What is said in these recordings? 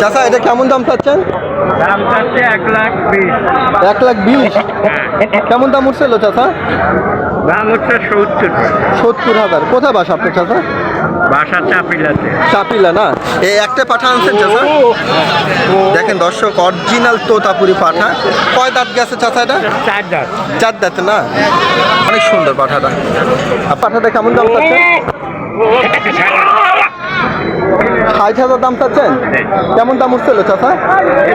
চাচা এটা কেমন দাম চাচ্ছেন? দাম চাচ্ছে এক লাখ বিশ। এক লাখ বিশ? কেমন দাম উঠছিল চাচা? দাম হচ্ছে সত্তর। সত্তর হাজার। কোথায় বাসা আপনার বাসা চাপিলাতে। চাপিলা না? এই একটা পাঠা আনছেন দেখেন দর্শক অরিজিনাল তোতাপুরি পাঠা। কয় দাঁত গেছে চাচা এটা? চার দাঁত। চার দাঁত না? অনেক সুন্দর পাঠাটা। আর পাঠাটা কেমন দাম চাচ্ছেন? ষাট হাজার দাম চাচ্ছেন? কেমন দাম উঠছিল চাচা?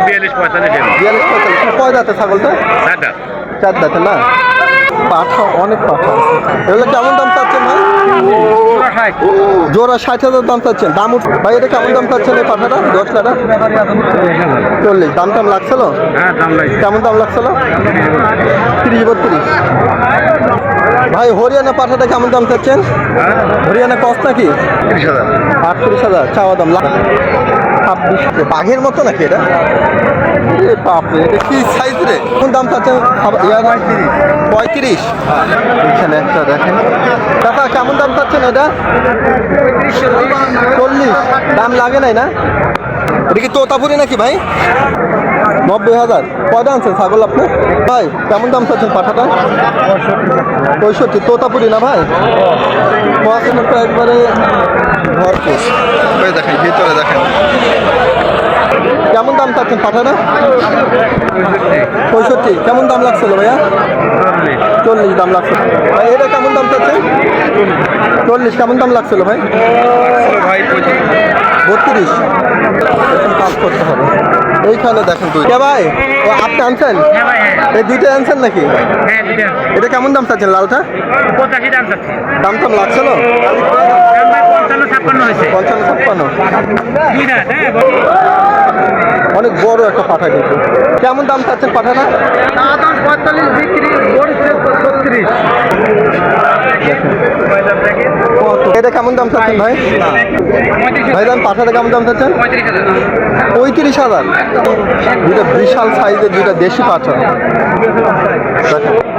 বিয়াল্লিশ পঁয়তাল্লিশ বিয়াল্লিশ পঁয়তাল্লিশ। কয় দাঁতে ছাগলটা? চার দাঁত না? পাঠা অনেক পাঠা এগুলো কেমন দাম চাচ্ছেন ভাই? জোড়া ষাট। হাজার দাম চাচ্ছেন। দাম উঠ ভাই এটা কেমন দাম চাচ্ছেন এই পাঠাটা? দশ টাকা চল্লিশ। দাম টাম লাগছিল? হ্যাঁ কেমন দাম লাগছিল? তিরিশ বত্রিশ। ভাই হরিয়ানা পাঠাটা কেমন দাম চাচ্ছেন? হরিয়ানা কস্ট নাকি তিরিশ হাজার। আটত্রিশ হাজার চাওয়া দাম লাখ ছাব্বিশ। বাঘের মতো নাকি এটা? বাপরে এটা কি সাইজ রে? কোন দাম চাচ্ছেন পঁয়ত্রিশ। এখানে একটা দেখেন। দাদা কেমন দাম চাচ্ছেন এটা? চল্লিশ। দাম লাগে নাই না? এটা কি তোতাপুরি নাকি ভাই? নব্বই হাজার। কয়টা আনছেন ছাগল আপনি? ভাই কেমন দাম চাচ্ছেন পাঠাটা? পঁয়ষট্টি। তোতাপুরি না ভাই? পড়াশোনা তো একবারে ভরপুর। দেখেন ভিতরে দেখেন। কেমন দাম চাচ্ছেন পাঠাটা? পঁয়ষট্টি। কেমন দাম লাগছিল ভাইয়া? চল্লিশ দাম লাগছিল ভাই এটা কেমন দাম চাচ্ছে চল্লিশ কেমন দাম লাগছিল ভাই? ভাই বত্রিশ কাজ করতে হবে। এইখানে দেখেন তুই কে ভাই? ও আপনি আনছেন? হ্যাঁ ভাই হ্যাঁ। এই দুইটা আনছেন নাকি? হ্যাঁ এটা কেমন দাম চাচ্ছেন লালটা? পঁচাশি দাম চাচ্ছে। দাম টাম লাগছিল? পঞ্চান্ন ছাপ্পান্ন অনেক বড় একটা পাঠা কিন্তু। কেমন দাম চাচ্ছেন পাঠাটা? পঁয়তাল্লিশ বিক্রি ছত্রিশ এটা কেমন দাম চাচ্ছেন ভাই? পাঠাটা কেমন দাম চাচ্ছেন? পঁয়ত্রিশ হাজার। দুইটা বিশাল সাইজের দেশি।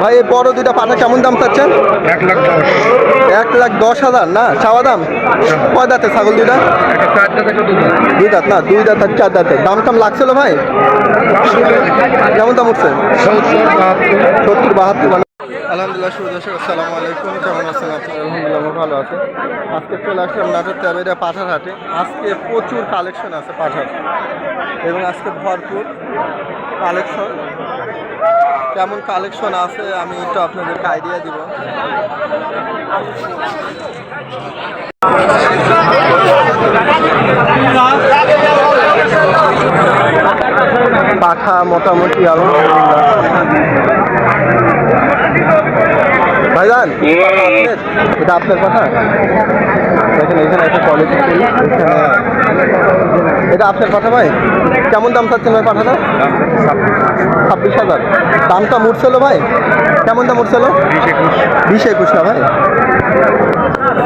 ভাই বড় দুইটা পাঠা কেমন দাম এক লাখ দশ হাজার, না? দাম? ছাগল দুইটা? দুই না? দুই দাঁত আর চার দাঁতে। দাম টাম লাগছিল ভাই? কেমন দাম উঠছে? সত্তর, বাহাত্তর মানে আলহামদুলিল্লাহ, শুভ দর্শক, আসসালামু আলাইকুম। কেমন আছেন আপনার আলহামদুলিল্লাহ ভালো আছি। আজকে চলে আসলাম নাটোর তেবেরিয়া পাঠার হাটে আজকে প্রচুর কালেকশন আছে পাঠার। এবং আজকে ভরপুর কালেকশন। কেমন কালেকশন আছে আমি একটু আপনাদেরকে আইডিয়া দিব। পাঠা মোটামুটি আলহামদুলিল্লাহ। ভাইজান এটা আপনার কথা? দেখেন এখানে একটা কলেজ এটা আপনার কথা ভাই? কেমন দাম চাচ্ছেন ভাই পাঠাটা ছাব্বিশ হাজার। দামটা উঠছিল ভাই? কেমন দাম উঠছিল বিশ একুশ। না ভাই?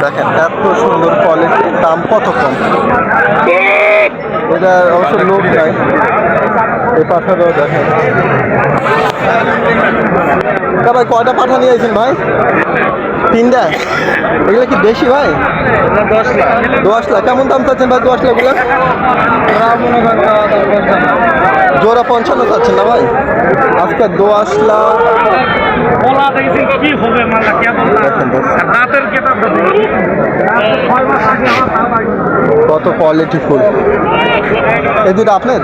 দেখেন এত সুন্দর কোয়ালিটি দাম কত কম? এটা অবশ্য লোক নাই। এই পাঠাটাও দেখেন। তা ভাই, কয়টা পাঠা নিয়ে আইছেন ভাই? তিনটা? এগুলো কি বেশি ভাই? দশ লাখ। দশ লাখ। কেমন দাম চাচ্ছেন ভাই দশ লাখগুলো জোড়া পঞ্চান্ন চাচ্ছেন না ভাই? আজকে কেটা কত কোয়ালিটি ফুল। এই দুটো আপনার?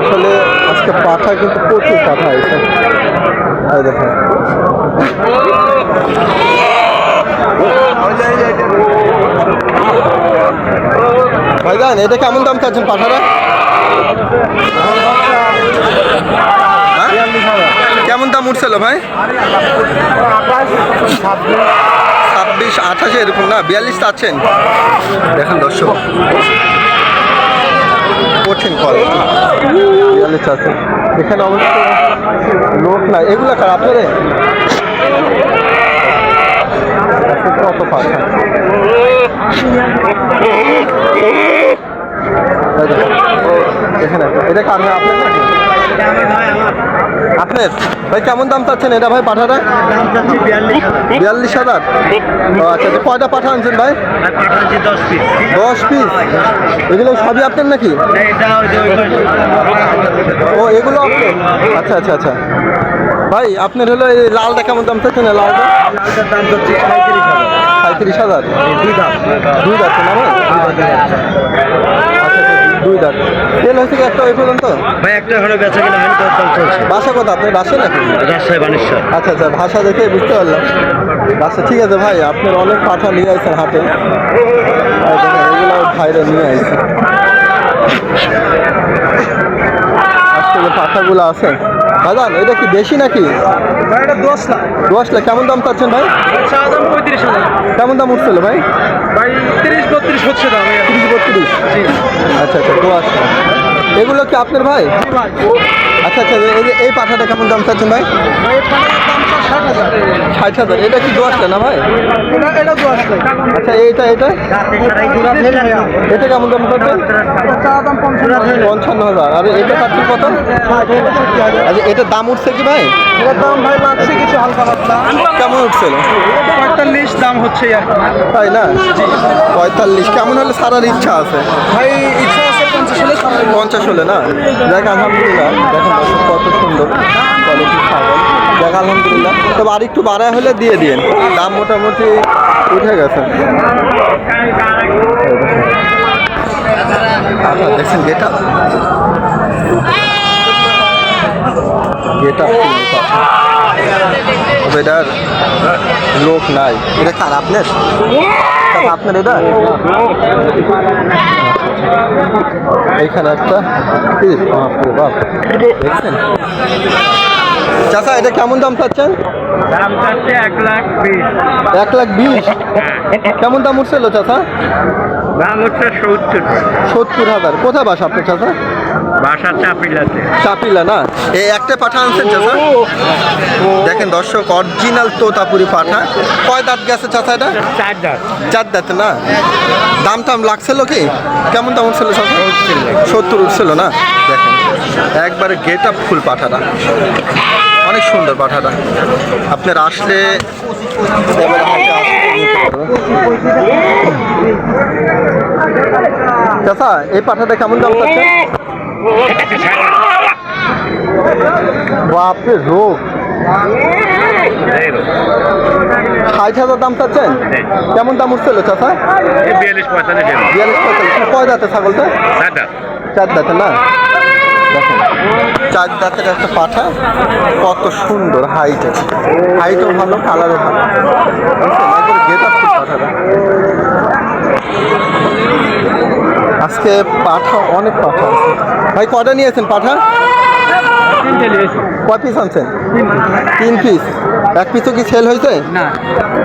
আসলে আজকে পাঠা কিন্তু প্রচুর পাঠা এই দেখেন। ভাইজান, এটা কেমন দাম চাচ্ছেন পাঠাটা হ্যাঁ? কেমন দাম উঠছিল ভাই? ছাব্বিশ, আঠাশে এরকম না? বিয়াল্লিশ চাচ্ছেন? দেখেন দর্শক, কঠিন কল বিয়াল্লিশ চাচ্ছেন। এখানে অবশ্য লোক না এগুলো কার আপনারে কত পাখা। এটা আপনার ভাই, কেমন দাম চাচ্ছেন এটা ভাই পাঠাটা? বিয়াল্লিশ হাজার। আচ্ছা কয়টা পাঠা আনছেন ভাই? দশ পিস। এগুলো সবই আপনার নাকি? ও, এগুলো আপনার? আচ্ছা আচ্ছা আচ্ছা। ভাই, আপনার হলো এই লালটা কেমন দাম চাচ্ছেন? লালটা? লালটার দাম সাঁত্রিশ হাজার? দুই দাম দুই দাঁত না দুই দাঁত। তেল হয়েছে কি একটা ওই পর্যন্ত? ভাই একটা ঘরে বেচা কিনা হয়নি তোর চলছে। বাসা কথা আপনার বাসে নাকি? রাজশাহী বানেশ্বর। আচ্ছা আচ্ছা ভাষা দেখে বুঝতে পারলাম। আচ্ছা ঠিক আছে ভাই আপনার অনেক পাঠা নিয়ে আসছেন দেখেন, এগুলো ভাইরা নিয়ে আসছে আজকে যে পাঠাগুলো আছে বাজান এটা কি বেশি নাকি? ভাই এটা দশ লাখ দশ লাখ কেমন দাম চাচ্ছেন ভাই? দাম পঁয়ত্রিশ হাজার। কেমন দাম উঠছিল ভাই? ভাই তিরিশ বত্রিশ হচ্ছে দাম তিরিশ বত্রিশ? আচ্ছা আচ্ছা দশ লাখ এগুলো কি আপনার ভাই? আচ্ছা আচ্ছা এই এই পাঠাটা কেমন দাম চাচ্ছেন ভাই? ষাট হাজার এটা কি দোয়াশটা না ভাই? এটা এটা দশ আচ্ছা এইটা এটা এটা কেমন দাম পঞ্চাশ পঞ্চান্ন হাজার। আর এটা পাচ্ছেন কত আচ্ছা এটার দাম উঠছে কি ভাই? এটার দাম ভাই লাগছে কিছু হালকা পাতলা। কেমন উঠছিল পঁয়তাল্লিশ দাম হচ্ছে তাই না? পঁয়তাল্লিশ। কেমন হলে সারার ইচ্ছা আছে? ভাই ইচ্ছা পঞ্চাশ হলে না? দেখ, আলহামদুলিল্লাহ। দেখেন দর্শক, কত সুন্দর কোয়ালিটির ছাগল। দেখ, আলহামদুলিল্লাহ। তবে আর একটু বাড়ায় হলে দিয়ে দিন দাম মোটামুটি উঠে গেছে। দেখছেন গেটা গেটা তবে এটার লোক নাই। এটা কার আপনার? আপনার এটা? এইখানে একটা বাপ দেখছেন চাচা এটা কেমন দাম চাচ্ছেন? দাম চাচ্ছে এক লাখ বিশ। এক লাখ বিশ? কেমন দাম উঠছিল চাচা? দাম হচ্ছে সত্তর। সত্তর হাজার। কোথায় বাস আপনার চাচা? বাসা চাপিলাতে। চাপিলা না? এই একটা পাঠা আনছেন চাচা? দেখেন দর্শক অরিজিনাল তোতাপুরি পাঠা। কয় দাঁত গেছে চাচা এটা? চার দাঁত। চার দাঁত না? দাম টাম লাগছিল কি? কেমন দাম উঠছিল চাচা? সত্তর উঠছিল না? দেখেন একবারে গেট আপ ফুল পাঠাটা। অনেক সুন্দর পাঠাটা। আপনার আসলে। চাচা এই পাঠাটা কেমন দাম চাচ্ছে বাপরে রোগ। ষাট হাজার দাম চাচ্ছেন? কেমন দাম উঠছিল চাচা? বিয়াল্লিশ পঁয়তাল্লিশ বিয়াল্লিশ পঁয়তাল্লিশ। কয় দাঁতে ছাগলটা? চার দাঁতে। না? দেখেন চার দাঁতের একটা পাঠা। কত সুন্দর হাইটের হাইটও ভালো কালারও ভালো। গেট আপ পাঠাটা আজকে পাঠা অনেক পাঠা আছে। ভাই কটা নিয়েছেন পাঠা? কয় পিস আনছেন? তিন পিস এক পিসও কি সেল হয়েছে?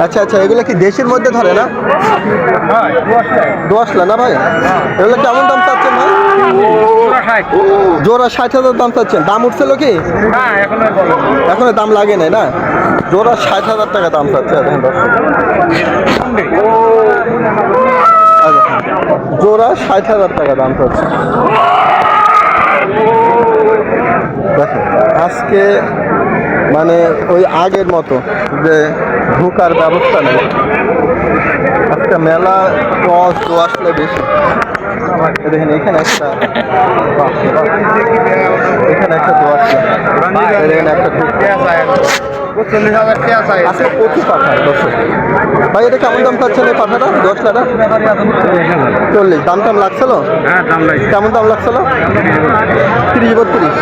আচ্ছা আচ্ছা এগুলো কি দেশের মধ্যে ধরে না? দোয়াশলা না ভাই? এগুলো কেমন দাম চাচ্ছেন ভাই? জোড়া ষাট হাজার দাম চাচ্ছেন। দাম উঠছিল কি? এখনও দাম লাগে নাই না? জোড়া ষাট হাজার টাকা দাম চাচ্ছে জোড়া ষাট হাজার টাকা দাম দেখেন, আজকে মানে ওই আগের মতো যে ঢোকার ব্যবস্থা নেই। একটা মেলা ক্রস তো আসলে বেশি। দেখেন, এখানে একটা এখানে একটা দোয়ার দেখেন একটা চল্লিশ হাজার পেঁয়াজ আছে প্রচুর পাঠা দর্শক ভাই এটা কেমন দাম পাচ্ছেন এই পাঠাটা দশ টাকা? চল্লিশ। দাম টাম লাগছিল? হ্যাঁ দাম লাগছে। কেমন দাম লাগছিল? তিরিশ বত্রিশ।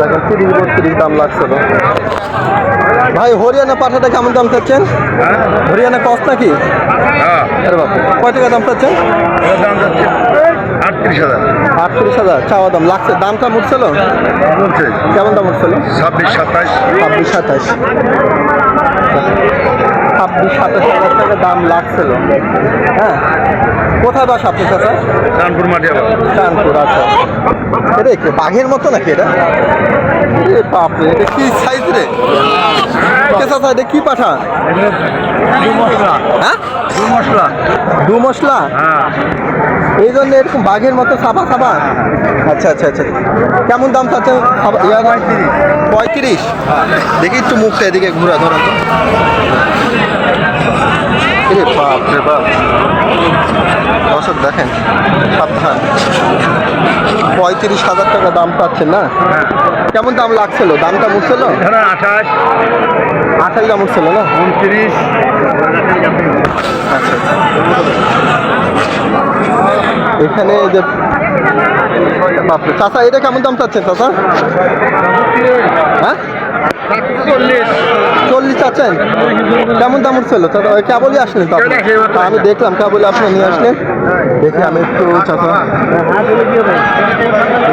দেখেন তিরিশ বত্রিশ দাম লাগছিল। ভাই হরিয়ানা পাঠাটা কেমন দাম চাচ্ছেন? হরিয়ানা কস নাকি হ্যাঁ। আরে বাপ কয় টাকা দাম চাচ্ছেন? আটত্রিশ হাজার। আটত্রিশ হাজার চাওয়া দাম। লাগছে দামটা উঠছিল? কেমন দাম উঠছিল? ছাব্বিশ সাতাশ ছাব্বিশ সাতাশ। ছাব্বিশ সাতাশ হাজার টাকা দাম লাগছিল। হ্যাঁ। কোথায় বাসা আপনি চাচা? কানপুর মাটি আবার কানপুর আচ্ছা। এটা একটু বাঘের মতো নাকি এটা? বাপরে এটা কি সাইজ রে? কে চাচা এটা কি পাঠান হ্যাঁ? দু মশলা। দু মশলা? হ্যাঁ। এই জন্য এরকম বাঘের মতো সাফা সাফা আচ্ছা আচ্ছা আচ্ছা। কেমন দাম চাচ্ছেন পঁয়ত্রিশ। দেখি একটু মুখটা এদিকে ঘুরা ধরো এরে বাপ রে বাপ। দর্শক দেখেন সাবধান। পঁয়ত্রিশ হাজার টাকা দাম পাচ্ছেন না? কেমন দাম লাগছিল? দামটা উঠছিল আঠাশ। আঠাশ দাম উঠছিল না? উনত্রিশ। এখানে যে, বাপরে, চাচা, এটা কেমন দাম চাচ্ছেন, চাচা? হ্যাঁ? চল্লিশ চাচ্ছেন? কেমন দাম উঠছিল কেবলই আসলেন তো আমি দেখলাম কেবলই আপনি নিয়ে আসলেন। দেখে আমি একটু, চাচা।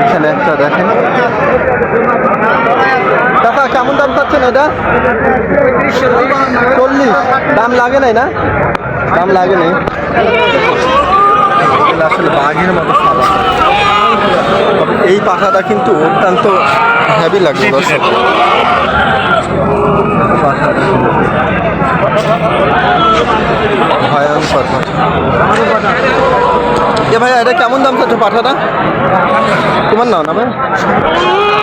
এখানে একটা দেখেন। চাচা, কেমন দাম চাচ্ছেন এটা? চল্লিশ। দাম লাগে নাই না? দাম লাগে নাই। এগুলো আসলে বাঘের মতো সাদা এই পাখাটা কিন্তু অত্যন্ত হেভি লাগবে, দর্শক। ভয়ঙ্কর এ ভাই এটা কেমন দাম চাচ্ছ পাঠাটা তোমার নাও না ভাই।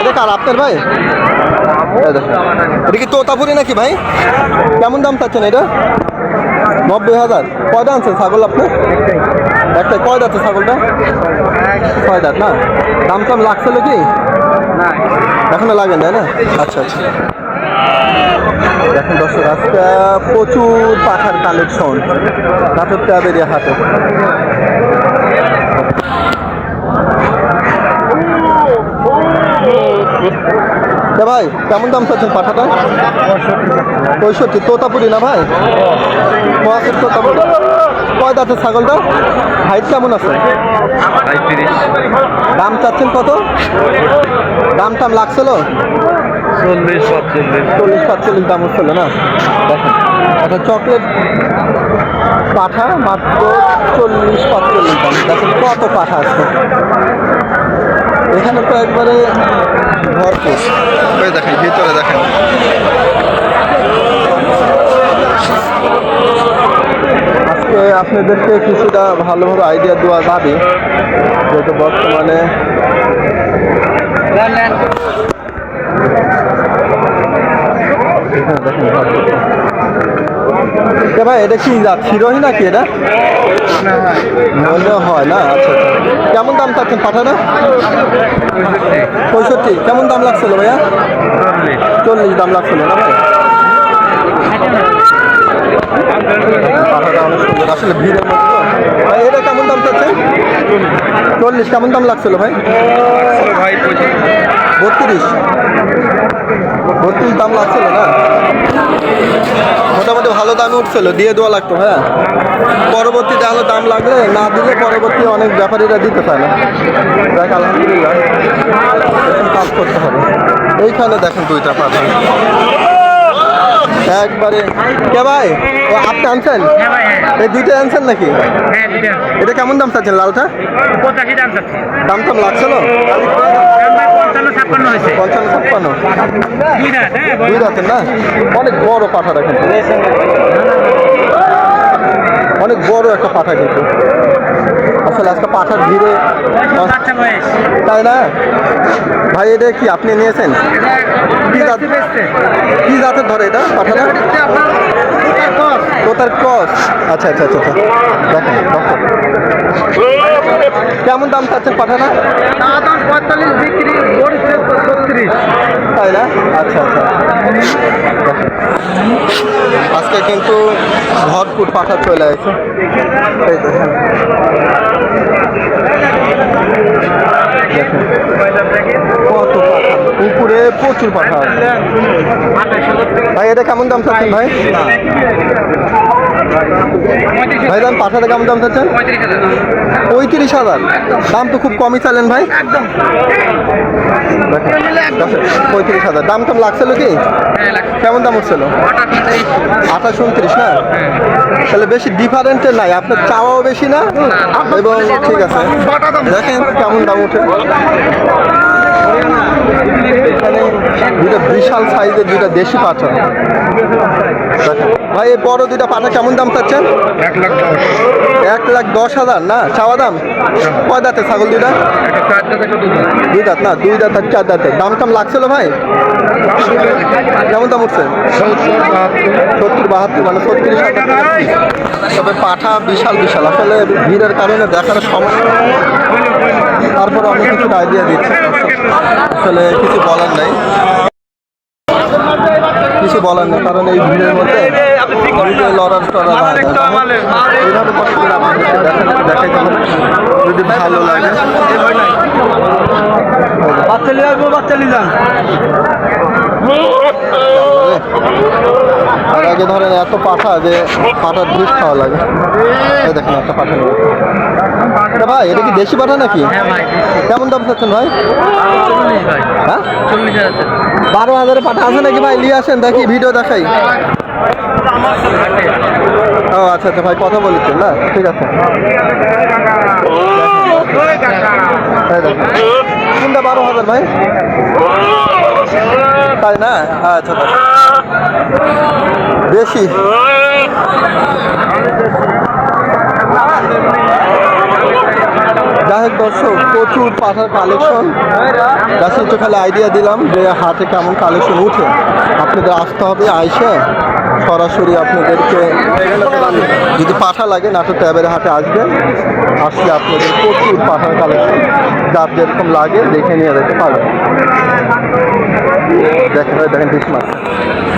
এটা কার, আপনার ভাই? এটা কি তোতাপুরি নাকি ভাই? কেমন দাম চাচ্ছেন এটা? নব্বই হাজার। কয়টা আনছেন ছাগল আপনি? একটা কয় দাঁত ছাগলটা? ছয় দাঁত না? দাম টাম লাগছিল কি এখনও লাগে না না? আচ্ছা আচ্ছা। দেখেন দর্শক, আজকে প্রচুর পাখার কালেকশন নাটক ট্যাবেরিয়া হাটে। ভাই কেমন দাম চাচ্ছেন পাঠাটা? পঁয়ষট্টি তোতাপুরি না ভাই? পঁয়াত্তর তোতাপুরি। কয় দাঁতের ছাগলটা? হাইট কেমন আছে? দাম চাচ্ছেন কত? দাম টাম লাগছিল চল্লিশ সাতচল্লিশ। চল্লিশ পাঁচচল্লিশ দাম হচ্ছিল না? দেখেন একটা চকলেট পাঠা মাত্র চল্লিশ পাঁচচল্লিশ দাম। দেখেন কত পাঠা আছে। এখানে তো একবারে ভরপুর। ওই দেখেন ভিতরে দেখেন আজকে আপনাদেরকে কিছুটা ভালোভাবে আইডিয়া দেওয়া যাবে যেহেতু বর্তমানে দেখেন ভরপুর। এ ভাই, এটা কি জাত? হিরোহি নাকি এটা? মনে হয় না আচ্ছা আচ্ছা। কেমন দাম চাচ্ছেন পাঠাটা পঁয়ষট্টি, কেমন দাম লাগছিল ভাইয়া? চল্লিশ দাম লাগছিল না ভাই? আসলে ভিড়ের মধ্যে ভাই, এটা কেমন দাম চাচ্ছেন? চল্লিশ, কেমন দাম লাগছিল ভাই? বত্রিশ। বত্রিশ দাম লাগছিল না? মোটামুটি ভালো দামে উঠছিল, দিয়ে দেওয়া লাগতো হ্যাঁ। পরবর্তীতে আলো দাম লাগলে না দিলে পরবর্তী অনেক ব্যাপারীরা দিতে পারে না। দেখ আলহামদুলিল্লাহ। কাজ করতে হবে। এইখানে দেখেন দুইটা পাঠা একবারে। কে ভাই? ও আপনি আনছেন? এই দুইটা আনছেন নাকি? হ্যাঁ এটা কেমন দাম চাচ্ছেন লালটা? পঁচাশি দাম চাচ্ছি। দাম টাম লাগছিল? দাম ভাই ছাপ্পান্ন হয়েছে। পঞ্চান্ন ছাপ্পান্ন? দুই দাঁত হ্যাঁ দুই রাতের না? অনেক বড় পাঠাটা কিন্তু। অনেক বড় একটা পাঠা কিন্তু। আসলে আজকে পাঠার ভিড়ে তাই না? ভাই এটা কি আপনি নিয়েছেন? কি জাত কি জাতের ধরে এটা পাঠাটা? কোথার কস? আচ্ছা আচ্ছা আচ্ছা আচ্ছা। দেখেন। কেমন দাম চাচ্ছেন পাঠানা? দাম পঁয়তাল্লিশ বিক্রি ছত্রিশ। তাই না? আচ্ছা আচ্ছা। আজকে কিন্তু ভরপুর পাঠা চলে আছে এই দেখেন দেখেন কত পাঠা। উপরে প্রচুর পাঠা আছে। ভাই এটা কেমন দাম চাচ্ছেন ভাই? ভাই দাম পাঠাতে কেমন দাম চাচ্ছেন? পঁয়ত্রিশ হাজার। দাম তো খুব কমই চালেন ভাই। পঁয়ত্রিশ হাজার। দাম টাম লাগছিল কি? কেমন দাম উঠছিল? আঠাশ উনত্রিশ না? তাহলে বেশি ডিফারেন্টের নাই। আপনার চাওয়াও বেশি না। এবং ঠিক আছে। দেখেন কেমন দাম উঠে। দুটা বিশাল সাইজের দুটা দেশি পাঠা ভাই এই বড় দুটা পাঠা কেমন দাম চাচ্ছেন? এক লাখ দশ। এক লাখ দশ হাজার না? চাওয়া দাম? কয় দাঁতে ছাগল দুটা দুই দাঁত না? দুই দাঁত আর চার দাঁতে। দাম টাম লাগছিল ভাই? কেমন দাম উঠছে? সত্তর বাহাত্তর মানে piece। তবে পাঠা বিশাল বিশাল। আসলে ভিড়ের কারণে দেখার সমস্যা তারপর আমি কিছু আইডিয়া দিচ্ছি। আসলে কিছু বলার নাই। কিছু বলার নেই কারণ এই ভিড়ের মধ্যে লড়ার এইভাবে কষ্ট করে আপনাদেরকে যদি ভালো লাগে। বাচ্চা নিয়ে আসব বাচ্চা নিয়ে যান। আর আগে ধরেন এত পাঠা যে পাঠার দুধ খাওয়া লাগে। দেখেন একটা পাঠা। ভাই এটা কি দেশি পাঠা নাকি? কেমন দাম চাচ্ছেন ভাই? হ্যাঁ? বারো হাজারে পাঠা আছে নাকি ভাই? নিয়ে আসেন দেখি ভিডিও দেখাই। ও আচ্ছা আচ্ছা ভাই কথা বলেছেন না ঠিক আছে। এই কোনটা বারো হাজার ভাই? তাই না? আচ্ছা আচ্ছা। বেশি যাই হোক দর্শক, প্রচুর পাঠার কালেকশন গাছের তো খালি আইডিয়া দিলাম যে হাটে কেমন কালেকশন উঠে। আপনাদের আসতে হবে, আইসে সরাসরি আপনাদেরকে যদি পাঠা লাগে নাটোর ট্যাবের হাটে আসবেন আসলে আপনাদের প্রচুর পাঠার কালেকশন যার যেরকম লাগে দেখে নিয়ে যেতে পারবেন। দেখেন দেখেন আমি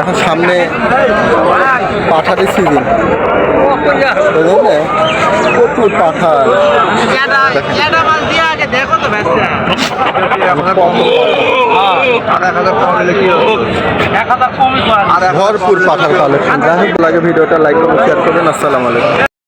এখন সামনে পাঠাতে সিজন প্রচুর পাঠা দেখো ভরপুর পাঠার কালেকশন যাই হোক, লাগে ভিডিওটা লাইক করুন শেয়ার করুন। আসসালামু আলাইকুম।